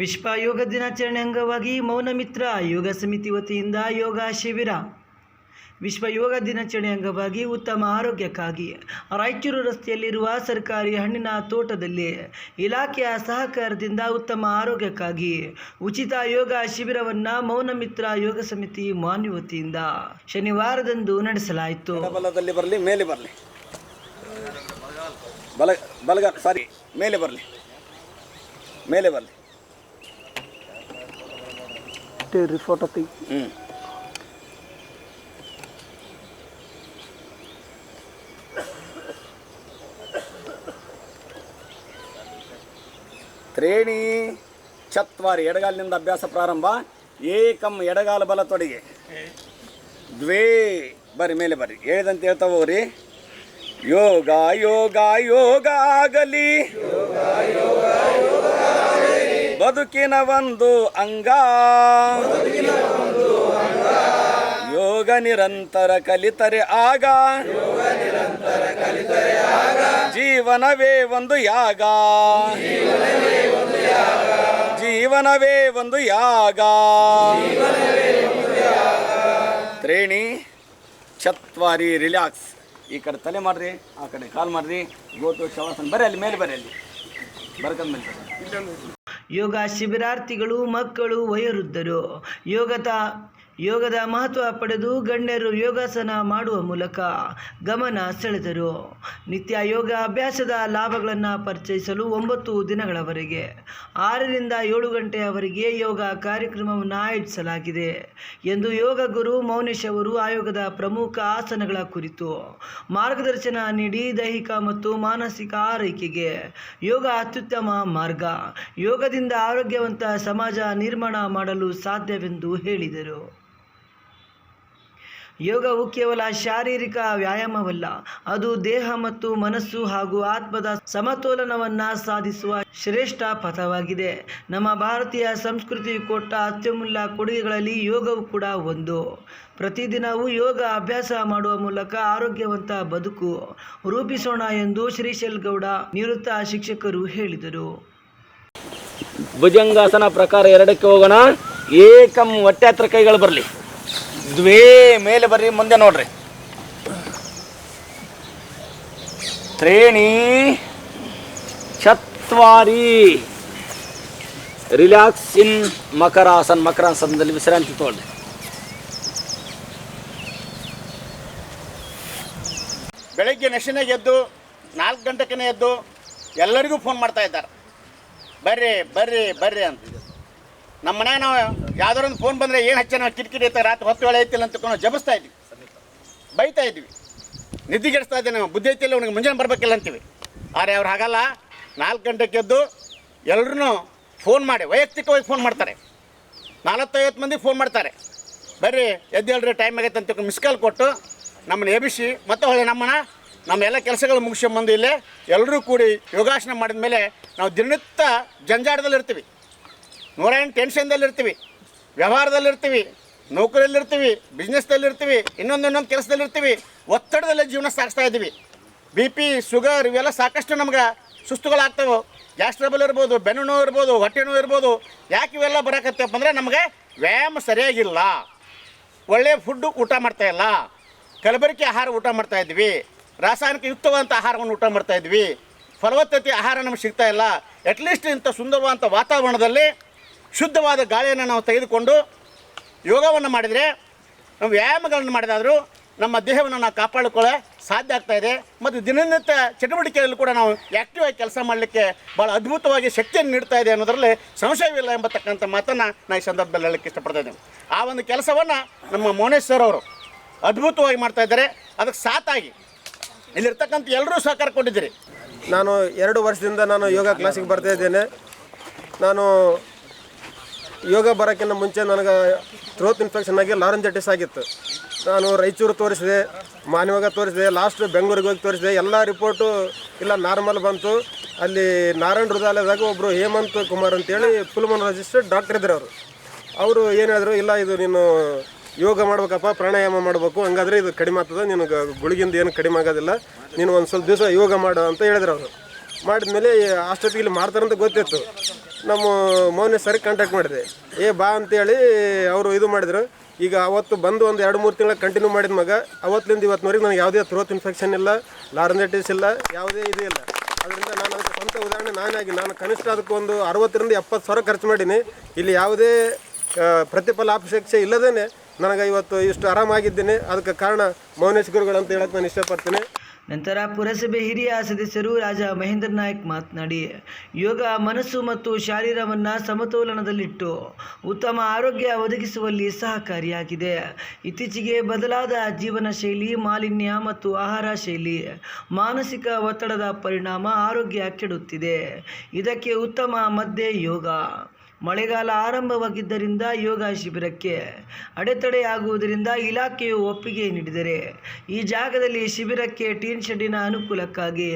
ವಿಶ್ವ ಯೋಗ ದಿನಾಚರಣೆ ಅಂಗವಾಗಿ ಮೌನ ಮಿತ್ರ ಯೋಗ ಸಮಿತಿ ವತಿಯಿಂದ ಯೋಗ ಶಿಬಿರ. ವಿಶ್ವ ಯೋಗ ದಿನಾಚರಣೆ ಅಂಗವಾಗಿ ಉತ್ತಮ ಆರೋಗ್ಯಕ್ಕಾಗಿ ರಾಯಚೂರು ರಸ್ತೆಯಲ್ಲಿರುವ ಸರ್ಕಾರಿ ಹಣ್ಣಿನ ತೋಟದಲ್ಲಿ ಇಲಾಖೆಯ ಸಹಕಾರದಿಂದ ಉತ್ತಮ ಆರೋಗ್ಯಕ್ಕಾಗಿ ಉಚಿತ ಯೋಗ ಶಿಬಿರವನ್ನು ಮೌನ ಮಿತ್ರ ಯೋಗ ಸಮಿತಿ ಮಾನ್ಯ ವತಿಯಿಂದ ಶನಿವಾರದಂದು ನಡೆಸಲಾಯಿತು. ಬಲದಲ್ಲಿ ಬರಲಿ, ಮೇಲೆ ಬರಲಿ. ಬಲ, ಬಲಗ, ಸಾರಿ, ಮೇಲೆ ಬರಲಿ. ಮೇಲೆ ಬರಲಿ. ಫೋಟೋ ತೆಗಿ ಹ್ಞೂ ತ್ರೇಣಿ ಚತ್ವಾರಿ ಎಡಗಾಲಿನಿಂದ ಅಭ್ಯಾಸ ಪ್ರಾರಂಭ. ಏಕಂ ಎಡಗಾಲ ಬಲ ತೊಡೆಗೆ. ದ್ವೇ ಬರಿ ಮೇಲೆ ಬರ್ರಿ. ಹೇಳಿದಂತ ಹೇಳ್ತಾ ಹೋಗ್ರಿ. ಯೋಗ ಯೋಗ ಯೋಗ ಆಗಲಿ ಬದುಕಿನ ಒಂದು ಅಂಗ. ಯೋಗ ನಿರಂತರ ಕಲಿತರೆ ಆಗ. ಜೀವನವೇ ಒಂದು ಯಾಗ. ಜೀವನವೇ ಒಂದು ಯಾಗ. ತ್ರೇಣಿ ಚತ್ವಾರಿ ರಿಲ್ಯಾಕ್ಸ್. ಈ ಕಡೆ ತಲೆ ಮಾಡ್ರಿ, ಆ ಕಡೆ ಕಾಲ್ ಮಾಡ್ರಿ. ಗೋಟು, ಶವಾಸನ ಬರ್ರಿ ಅಲ್ಲಿ, ಮೇಲೆ ಬರ್ರಿ ಅಲ್ಲಿ. ಬರ್ಕಂದ್ ಮೇಲೆ ಯೋಗ ಶಿಬಿರಾರ್ಥಿಗಳು ಮಕ್ಕಳು ವಯೋವೃದ್ಧರು ಯೋಗದ ಯೋಗದ ಮಹತ್ವ ಪಡೆದು ಗಣ್ಯರು ಯೋಗಾಸನ ಮಾಡುವ ಮೂಲಕ ಗಮನ ಸೆಳೆದರು. ನಿತ್ಯ ಯೋಗ ಅಭ್ಯಾಸದ ಲಾಭಗಳನ್ನು ಪರಿಚಯಿಸಲು ಒಂಬತ್ತು ದಿನಗಳವರೆಗೆ, ಆರರಿಂದ ಏಳು ಗಂಟೆಯವರೆಗೆ ಯೋಗ ಕಾರ್ಯಕ್ರಮವನ್ನು ಆಯೋಜಿಸಲಾಗಿದೆ ಎಂದು ಯೋಗ ಗುರು ಮೌನೇಶ್ ಅವರು ಆಯೋಗದ ಪ್ರಮುಖ ಆಸನಗಳ ಕುರಿತು ಮಾರ್ಗದರ್ಶನ ನೀಡಿ ದೈಹಿಕ ಮತ್ತು ಮಾನಸಿಕ ಆರೈಕೆಗೆ ಯೋಗ ಅತ್ಯುತ್ತಮ ಮಾರ್ಗ, ಯೋಗದಿಂದ ಆರೋಗ್ಯವಂತ ಸಮಾಜ ನಿರ್ಮಾಣ ಮಾಡಲು ಸಾಧ್ಯವೆಂದು ಹೇಳಿದರು. ಯೋಗವು ಕೇವಲ ಶಾರೀರಿಕ ವ್ಯಾಯಾಮವಲ್ಲ, ಅದು ದೇಹ ಮತ್ತು ಮನಸ್ಸು ಹಾಗೂ ಆತ್ಮದ ಸಮತೋಲನವನ್ನು ಸಾಧಿಸುವ ಶ್ರೇಷ್ಠ ಪಥವಾಗಿದೆ. ನಮ್ಮ ಭಾರತೀಯ ಸಂಸ್ಕೃತಿ ಕೊಟ್ಟ ಅತ್ಯಮೂಲ್ಯ ಕೊಡುಗೆಗಳಲ್ಲಿ ಯೋಗವು ಕೂಡ ಒಂದು. ಪ್ರತಿದಿನವೂ ಯೋಗ ಅಭ್ಯಾಸ ಮಾಡುವ ಮೂಲಕ ಆರೋಗ್ಯವಂತ ಬದುಕು ರೂಪಿಸೋಣ ಎಂದು ಶ್ರೀಶೈಲ್ ಗೌಡ ನಿವೃತ್ತ ಶಿಕ್ಷಕರು ಹೇಳಿದರು. ಭುಜಂಗಾಸನ ಪ್ರಕಾರ ಎರಡಕ್ಕೆ ಹೋಗೋಣ. ಏಕಂ ಹೊಟ್ಟೆ ಹತ್ರ ಕೈಗಳು ಬರಲಿ. ದ್ವೇ ಮೇಲೆ ಬರ್ರಿ, ಮುಂದೆ ನೋಡ್ರಿ. ತ್ರೇಣಿ ಚತ್ವಾರಿ. ರಿಲ್ಯಾಕ್ಸ್ ಇನ್ ಮಕರಾಸನ್ ಮಕರಾಸನದಲ್ಲಿ ವಿಶ್ರಾಂತಿ ತಗೊಳ್ಳಿ. ಬೆಳಗ್ಗೆ ನೆಶಿನಾಗ ಎದ್ದು, ನಾಲ್ಕು ಗಂಟೆಕನೇ ಎದ್ದು, ಎಲ್ಲರಿಗೂ ಫೋನ್ ಮಾಡ್ತಾ ಇದ್ದಾರೆ. ಬರ್ರಿ ಬರ್ರಿ ಬರ್ರಿ ಅಂತ. ನಮ್ಮ ಮನ್ಯಾಗ ನಾವು ಯಾವ್ದಾರು ಒಂದು ಫೋನ್ ಬಂದರೆ ಏನು ಹಚ್ಚ ನಾವು ಕಿಟಕಿಟಿ ಐತೆ ರಾತ್ರಿ ಹೊತ್ತು ವೇಳೆ ಐತಿಲ್ಲ ಅಂತ ನಾವು ಜಪಿಸ್ತಾ ಇದ್ವಿ. ಬೈತಾ ಇದ್ವಿ. ನಿದ್ದೆಗೆಡಿಸ್ತಾ ಇದ್ದೆ ನಾವು ಬುದ್ಧಿ ಐತಿಲ್ಲ, ಅವ್ನಿಗೆ ಮುಂಜಾನೆ ಬರಬೇಕಿಲ್ಲ ಅಂತೀವಿ. ಆದರೆ ಅವ್ರು ಹಾಗಲ್ಲ, ನಾಲ್ಕು ಗಂಟೆಗೆ ಎದ್ದು ಎಲ್ಲರೂ ಫೋನ್ ಮಾಡಿ, ವೈಯಕ್ತಿಕವಾಗಿ ಫೋನ್ ಮಾಡ್ತಾರೆ. ನಾಲ್ವತ್ತೈವತ್ತು ಮಂದಿ ಫೋನ್ ಮಾಡ್ತಾರೆ. ಬರ್ರಿ, ಎದ್ದು ಹೇಳ್ರಿ ಟೈಮ್ ಆಗೈತೆ ಅಂತ ಮಿಸ್ ಕಾಲ್ ಕೊಟ್ಟು ನಮ್ಮನ್ನು ಎಬಿಸಿ ಮತ್ತೆ ಹೊಳೆ ನಮ್ಮನ್ನ, ನಮ್ಮ ಎಲ್ಲ ಕೆಲಸಗಳು ಮುಗಿಸ್ಕೊಂಬಂದು ಇಲ್ಲೇ ಎಲ್ಲರೂ ಕೂಡಿ ಯೋಗಾಸನ ಮಾಡಿದ ಮೇಲೆ ನಾವು ದಿನನಿತ್ಯ ಜಂಜಾಟದಲ್ಲಿ ಇರ್ತೀವಿ ನೂರ ಎಂಟು ಟೆನ್ಷನ್ದಲ್ಲಿ ಇರ್ತೀವಿ ವ್ಯವಹಾರದಲ್ಲಿ ನೌಕರಿಯಲ್ಲಿರ್ತೀವಿ ಬಿಸ್ನೆಸ್ದಲ್ಲಿರ್ತೀವಿ ಇನ್ನೊಂದು ಇನ್ನೊಂದು ಕೆಲಸದಲ್ಲಿರ್ತೀವಿ, ಒತ್ತಡದಲ್ಲಿ ಒತ್ತಡದಲ್ಲೇ ಜೀವನ ಸಾಗಿಸ್ತಾ ಇದ್ದೀವಿ. ಬಿ ಪಿ ಶುಗರ್ ಇವೆಲ್ಲ ಸಾಕಷ್ಟು ನಮ್ಗೆ ಸುಸ್ತುಗಳಾಗ್ತವೆ. ಗ್ಯಾಸ್ ಟ್ರಬಲ್ ಇರ್ಬೋದು, ಬೆನ್ನು ನೋವು ಇರ್ಬೋದು, ಹೊಟ್ಟೆ ನೋವು ಇರ್ಬೋದು, ಯಾಕೆ ಇವೆಲ್ಲ ಬರಕತ್ತಪ್ಪ ಅಂದರೆ ನಮಗೆ ವ್ಯಾಯಾಮ ಸರಿಯಾಗಿಲ್ಲ. ಒಳ್ಳೆಯ ಫುಡ್ಡು ಊಟ ಮಾಡ್ತಾ ಇಲ್ಲ. ಕಲಬೆರಕೆ ಆಹಾರ ಊಟ ಮಾಡ್ತಾ ಇದ್ವಿ ರಾಸಾಯನಿಕ ಯುಕ್ತವಾದಂಥ ಆಹಾರವನ್ನು ಊಟ ಮಾಡ್ತಾ ಇದ್ವಿ ಫಲವತ್ತತೆ ಆಹಾರ ನಮಗೆ ಸಿಗ್ತಾ ಇಲ್ಲ. ಅಟ್ಲೀಸ್ಟ್ ಇಂಥ ಸುಂದರವಾದಂಥ ವಾತಾವರಣದಲ್ಲಿ ಶುದ್ಧವಾದ ಗಾಳಿಯನ್ನು ನಾವು ತೆಗೆದುಕೊಂಡು ಯೋಗವನ್ನು ಮಾಡಿದರೆ ವ್ಯಾಯಾಮಗಳನ್ನು ಮಾಡಿದಾದರೂ ನಮ್ಮ ದೇಹವನ್ನು ನಾವು ಕಾಪಾಡಿಕೊಳ್ಳ ಸಾಧ್ಯ ಆಗ್ತಾ ಇದೆ. ಮತ್ತು ದಿನನಿತ್ಯ ಚಟುವಟಿಕೆಯಲ್ಲೂ ಕೂಡ ನಾವು ಆ್ಯಕ್ಟಿವ್ ಆಗಿ ಕೆಲಸ ಮಾಡಲಿಕ್ಕೆ ಭಾಳ ಅದ್ಭುತವಾಗಿ ಶಕ್ತಿಯನ್ನು ನೀಡ್ತಾ ಇದೆ ಅನ್ನೋದರಲ್ಲಿ ಸಂಶಯವಿಲ್ಲ ಎಂಬತಕ್ಕಂಥ ಮಾತನ್ನು ನಾನು ಈ ಸಂದರ್ಭದಲ್ಲಿ ಹೇಳಕ್ಕೆ ಇಷ್ಟಪಡ್ತಾ ಆ ಒಂದು ಕೆಲಸವನ್ನು ನಮ್ಮ ಮೌನೇಶ್ವರ್ ಅವರು ಅದ್ಭುತವಾಗಿ ಮಾಡ್ತಾ ಇದ್ದಾರೆ. ಅದಕ್ಕೆ ಸಾತಾಗಿ ಇಲ್ಲಿರ್ತಕ್ಕಂಥ ಎಲ್ಲರೂ ಸಹಕಾರ ಕೊಟ್ಟಿದ್ದೀರಿ. ನಾನು ಎರಡು ವರ್ಷದಿಂದ ನಾನು ಯೋಗ ಕ್ಲಾಸಿಗೆ ಬರ್ತಾ ಇದ್ದೇನೆ. ನಾನು ಯೋಗ ಬರೋಕ್ಕಿಂತ ಮುಂಚೆ ನನಗೆ ಥ್ರೋತ್ ಇನ್ಫೆಕ್ಷನ್ ಆಗಿ ಲಾರಂಜೈಟಿಸ್ ಆಗಿತ್ತು. ನಾನು ರಾಯಚೂರು ತೋರಿಸಿದೆ, ಮಾನ್ಯವಾಗ ತೋರಿಸಿದೆ ಲಾಸ್ಟ್ ಬೆಂಗಳೂರಿಗೆ ಹೋಗಿ ತೋರಿಸಿದೆ, ಎಲ್ಲ ರಿಪೋರ್ಟು ಇಲ್ಲ ನಾರ್ಮಲ್ ಬಂತು. ಅಲ್ಲಿ ನಾರಾಯಣ ಹೃದಯಾಲಯದಾಗ ಒಬ್ಬರು ಹೇಮಂತ್ ಕುಮಾರ್ ಅಂತೇಳಿ ಪುಲ್ಮೊನಾಲಜಿಸ್ಟ್ ಡಾಕ್ಟರ್ ಇದ್ರು ಅವರು. ಅವರು ಏನು ಹೇಳಿದ್ರು, ಇಲ್ಲ, ಇದು ನೀನು ಯೋಗ ಮಾಡ್ಬೇಕಪ್ಪ, ಪ್ರಾಣಾಯಾಮ ಮಾಡಬೇಕು, ಹಂಗಾದ್ರೆ ಇದು ಕಡಿಮೆ ಆಗ್ತದೆ, ನಿನಗೆ ಗುಳಿಗಿಂದ ಏನು ಕಡಿಮೆ ಆಗೋದಿಲ್ಲ, ನೀನು ಒಂದು ಸ್ವಲ್ಪ ದಿವಸ ಯೋಗ ಮಾಡು ಅಂತ ಹೇಳಿದ್ರು ಅವರು. ಮಾಡಿದ್ಮೇಲೆ ಅಷ್ಟೊತ್ತಿಗೆ ಇಲ್ಲಿ ಮಾಡ್ತಾರಂತ ಗೊತ್ತಿತ್ತು. ನಮ್ಮ ಮೌನೇಶ್ ಸರ್ ಕಾಂಟ್ಯಾಕ್ಟ್ ಮಾಡಿದೆ. ಏ, ಬಾ ಅಂತೇಳಿ ಅವರು ಇದು ಮಾಡಿದರು. ಈಗ ಅವತ್ತು ಬಂದು ಒಂದು ಎರಡು ಮೂರು ತಿಂಗಳ ಕಂಟಿನ್ಯೂ ಮಾಡಿದ ಮಗ. ಅವತ್ತಿಂದ ಇವತ್ತಿನವರೆಗೆ ನನಗೆ ಯಾವುದೇ ಥ್ರೋತ್ ಇನ್ಫೆಕ್ಷನ್ ಇಲ್ಲ ಲಾರಂಜೈಟಿಸ್ ಇಲ್ಲ, ಯಾವುದೇ ಇದು ಇಲ್ಲ. ಅದರಿಂದ ನಾನು ಅದಕ್ಕೆ ಸ್ವಂತ ಉದಾಹರಣೆ ನಾನಾಗಿ ನಾನು ಕನಿಷ್ಠ ಅದಕ್ಕೆ ಒಂದು ಅರವತ್ತರಿಂದ ಎಪ್ಪತ್ತು ಸಾವಿರ ಖರ್ಚು ಮಾಡೀನಿ. ಇಲ್ಲಿ ಯಾವುದೇ ಪ್ರತಿಫಲ ಅಪೇಕ್ಷೆ ಇಲ್ಲದೇ ನನಗೆ ಇವತ್ತು ಇಷ್ಟು ಆರಾಮಾಗಿದ್ದೀನಿ. ಅದಕ್ಕೆ ಕಾರಣ ಮೌನೇಶ್ ಗುರುಗಳು ಅಂತ ಹೇಳಕ್ಕೆ ನಾನು ಇಷ್ಟಪಡ್ತೀನಿ. ನಂತರ ಪುರಸಭೆ ಹಿರಿಯ ಸದಸ್ಯರು ರಾಜ ಮಹೇಂದ್ರ ನಾಯಕ್ ಮಾತನಾಡಿ, ಯೋಗ ಮನಸ್ಸು ಮತ್ತು ಶಾರೀರವನ್ನು ಸಮತೋಲನದಲ್ಲಿಟ್ಟು ಉತ್ತಮ ಆರೋಗ್ಯ ಒದಗಿಸುವಲ್ಲಿ ಸಹಕಾರಿಯಾಗಿದೆ. ಇತ್ತೀಚೆಗೆ ಬದಲಾದ ಜೀವನ ಶೈಲಿ, ಮಾಲಿನ್ಯ ಮತ್ತು ಆಹಾರ ಶೈಲಿ ಮಾನಸಿಕ ಒತ್ತಡದ ಪರಿಣಾಮ ಆರೋಗ್ಯ ಕೆಡುತ್ತಿದೆ. ಇದಕ್ಕೆ ಉತ್ತಮ ಮದ್ದೆ ಯೋಗ ಮಳೆಗಾಲ ಆರಂಭವಾಗಿದ್ದರಿಂದ ಯೋಗ ಶಿಬಿರಕ್ಕೆ ಅಡೆತಡೆಯಾಗುವುದರಿಂದ ಇಲಾಖೆಯು ಒಪ್ಪಿಗೆ ನೀಡಿದರೆ. ಈ ಜಾಗದಲ್ಲಿ ಶಿಬಿರಕ್ಕೆ ಟೀನ್ ಶೆಡ್ಡಿನ ಅನುಕೂಲಕ್ಕಾಗಿ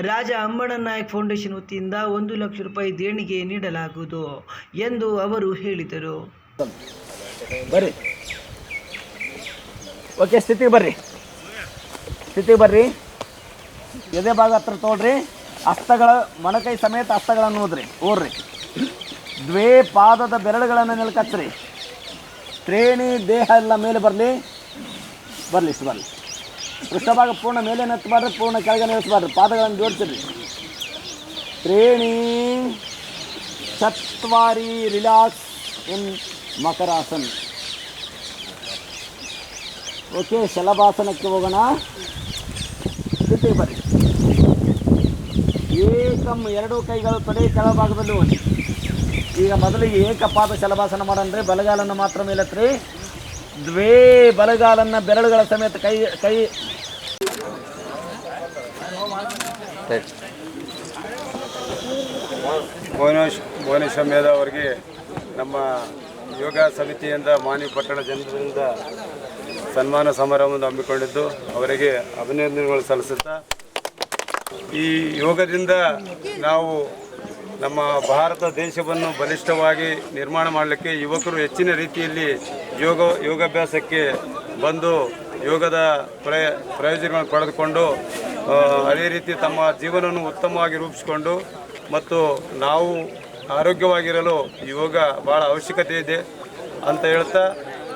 ರಾಜ ನಾಯಕ್ ಫೌಂಡೇಶನ್ ವತಿಯಿಂದ ಒಂದು ಲಕ್ಷ ರೂಪಾಯಿ ದೇಣಿಗೆ ನೀಡಲಾಗುವುದು ಎಂದು ಅವರು ಹೇಳಿದರು. ಬರ್ರಿ. ಓಕೆ ಸ್ಥಿತಿ ಬರ್ರಿ. ಸ್ಥಿತಿ ಬರ್ರಿ. ಎದೆ ಭಾಗ ಹತ್ರ ತೋಡ್ರಿ ಹಸ್ತಗಳ ಮೊಣಕೈ ಸಮೇತ ಹಸ್ತಗಳನ್ನು ಓದ್ರಿ ಓಡ್ರಿ. ದ್ವೇ ಪಾದದ ಬೆರಳುಗಳನ್ನು ನೆಲಕಚ್ಚ್ರಿ ತ್ರೇಣಿ ದೇಹ ಎಲ್ಲ ಮೇಲೆ ಬರಲಿ. ಬರಲಿ, ಇಷ್ಟು ಬರಲಿ. ಪೃಷ್ಠಭಾಗ ಪೂರ್ಣ ಮೇಲೆ ನೆತ್ತಬಾರ್ದು ಪೂರ್ಣ ಕೆಳಗೆ ನೆಲೆಸಬಾರ್ದು ಪಾದಗಳನ್ನು ಜೋಡಿಸಿರಿ. ತ್ರೇಣಿ ಚತ್ವಾರಿ ರಿಲಾಕ್ಸ್ ಇನ್ ಮಕರಾಸನ್. ಓಕೆ, ಶಲಭಾಸನಕ್ಕೆ ಹೋಗೋಣ. ಸ್ಥಿತಿಗೆ ಬರ್ರಿ. ಏಕಂ ಎರಡು ಕೈಗಳು ತೊಡೆ ಕೆಳಭಾಗದಲ್ಲಿ ಹೋಗಿ. ಈಗ ಮೊದಲಿಗೆ ಏಕಪಾದ ಶಲಭಾಸನ ಮಾಡನ್ರಿ ಬಲಗಾಲನ್ನು ಮಾತ್ರ ಮೇಲೆತ್ರಿ. ದ್ವೇ ಬಲಗಾಲನ್ನ ಬೆರಳುಗಳ ಸಮೇತ ಕೈ ಕೈ. ಭುವನೇಶ್, ಭುವನೇಶ್ವರ ಮೇಧ ಅವರಿಗೆ ನಮ್ಮ ಯೋಗ ಸಮಿತಿಯಿಂದ ಮಾನಿ ಪಟ್ಟಣ ಜನರಿಂದ ಸನ್ಮಾನ ಸಮಾರಂಭವನ್ನು ಹಮ್ಮಿಕೊಂಡಿದ್ದು, ಅವರಿಗೆ ಅಭಿನಂದನೆಗಳು ಸಲ್ಲಿಸುತ್ತಾ, ಈ ಯೋಗದಿಂದ ನಾವು ನಮ್ಮ ಭಾರತ ದೇಶವನ್ನು ಬಲಿಷ್ಠವಾಗಿ ನಿರ್ಮಾಣ ಮಾಡಲಿಕ್ಕೆ ಯುವಕರು ಹೆಚ್ಚಿನ ರೀತಿಯಲ್ಲಿ ಯೋಗ, ಯೋಗಾಭ್ಯಾಸಕ್ಕೆ ಬಂದು ಯೋಗದ ಪ್ರಯ, ಪ್ರಯೋಜನಗಳನ್ನು ಪಡೆದುಕೊಂಡು ಅದೇ ರೀತಿ ತಮ್ಮ ಜೀವನವನ್ನು ಉತ್ತಮವಾಗಿ ರೂಪಿಸಿಕೊಂಡು ಮತ್ತು ನಾವು ಆರೋಗ್ಯವಾಗಿರಲು ಯೋಗ ಭಾಳ ಅವಶ್ಯಕತೆ ಇದೆ ಅಂತ ಹೇಳ್ತಾ,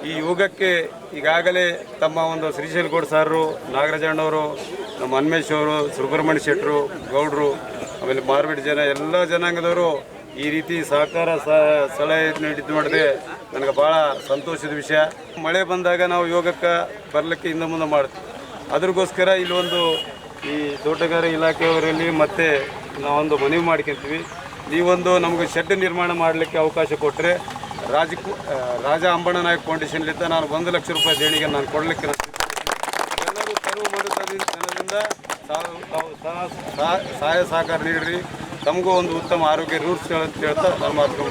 ಈ ಯೋಗಕ್ಕೆ ಈಗಾಗಲೇ ತಮ್ಮ ಒಂದು ಶ್ರೀಶೈಲಗೌಡ ಸಾರರು ನಾಗರಾಜಣ್ಣವರು, ನಮ್ಮ ಅವರು, ಸುಬ್ರಹ್ಮಣ್ಯ ಶೆಟ್ಟರು, ಗೌಡ್ರು ಆಮೇಲೆ ಮಾರ್ಬೆಟ್ ಜನ, ಎಲ್ಲ ಜನಾಂಗದವರು ಈ ರೀತಿ ಸಹಕಾರ ಸಲಹೆ ನೀಡಿದ್ದು ಮಾಡಿದ್ರೆ ನನಗೆ ಭಾಳ ಸಂತೋಷದ ವಿಷಯ. ಮಳೆ ಬಂದಾಗ ನಾವು ಯೋಗಕ್ಕೆ ಬರಲಿಕ್ಕೆ ಹಿಂದೆ ಮುಂದೆ ಮಾಡ್ತೀವಿ. ಅದ್ರಗೋಸ್ಕರ ಇಲ್ಲೊಂದು ಈ ತೋಟಗಾರಿಕೆ ಇಲಾಖೆಯವರಲ್ಲಿ ಮತ್ತೆ ನಾವೊಂದು ಮನವಿ ಮಾಡ್ಕೊತೀವಿ. ನೀವೊಂದು ನಮಗೆ ಶೆಡ್ ನಿರ್ಮಾಣ ಮಾಡಲಿಕ್ಕೆ ಅವಕಾಶ ಕೊಟ್ಟರೆ ರಾಜ ರಾಜ ಅಂಬಣ್ಣ ನಾಯಕ್ ಫೌಂಡೇಶನ್ಲಿಂದ ನಾನು ಒಂದು ಲಕ್ಷ ರೂಪಾಯಿ ದೇಣಿಗೆ ನಾನು ಕೊಡಲಿಕ್ಕೆ ಎಲ್ಲರೂ ಸರ್ವ ಮಾಡುವುದರಿಂದ ಸಹಾಯ ಸಹಕಾರ ನೀಡ್ರಿ. ತಮಗೂ ಒಂದು ಉತ್ತಮ ಆರೋಗ್ಯ ರೂಲ್ಸ್ ಅಂತ ಹೇಳ್ತಾ ನಾನು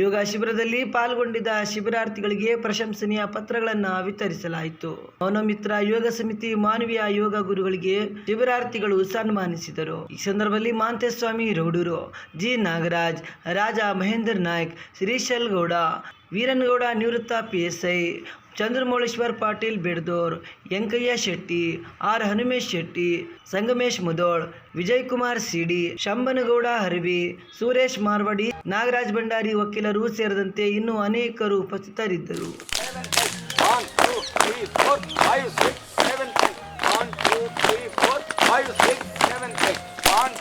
ಯೋಗ ಶಿಬಿರದಲ್ಲಿ ಪಾಲ್ಗೊಂಡಿದ್ದ ಶಿಬಿರಾರ್ಥಿಗಳಿಗೆ ಪ್ರಶಂಸನೀಯ ಪತ್ರಗಳನ್ನು ವಿತರಿಸಲಾಯಿತು. ಮೌನಮಿತ್ರ ಯೋಗ ಸಮಿತಿ ಮಾನವೀಯ ಯೋಗ ಗುರುಗಳಿಗೆ ಶಿಬಿರಾರ್ಥಿಗಳು ಸನ್ಮಾನಿಸಿದರು. ಈ ಸಂದರ್ಭದಲ್ಲಿ ಮಾಂತೇಸ್ವಾಮಿ ರೌಡೂರು, ಜಿ ನಾಗರಾಜ್, ರಾಜ ಮಹೇಂದ್ರ ನಾಯ್ಕ್ ಶ್ರೀಶಲ್ ಗೌಡ ವೀರನಗೌಡ ನಿವೃತ್ತ PSI Chandramouleshwar Patil Biddor Yankaiah Shetty R Hanumesh Shetty Sangamesh Mudhol Vijay Kumar CD Shambanagowda Harivi Suresh Marwadi Nagaraj Bhandari ವಕೀಲರು ಸೇರಿದಂತೆ ಇನ್ನೂ ಅನೇಕರು ಉಪಸ್ಥಿತರಿದ್ದರು. Five, six, seven, eight. One,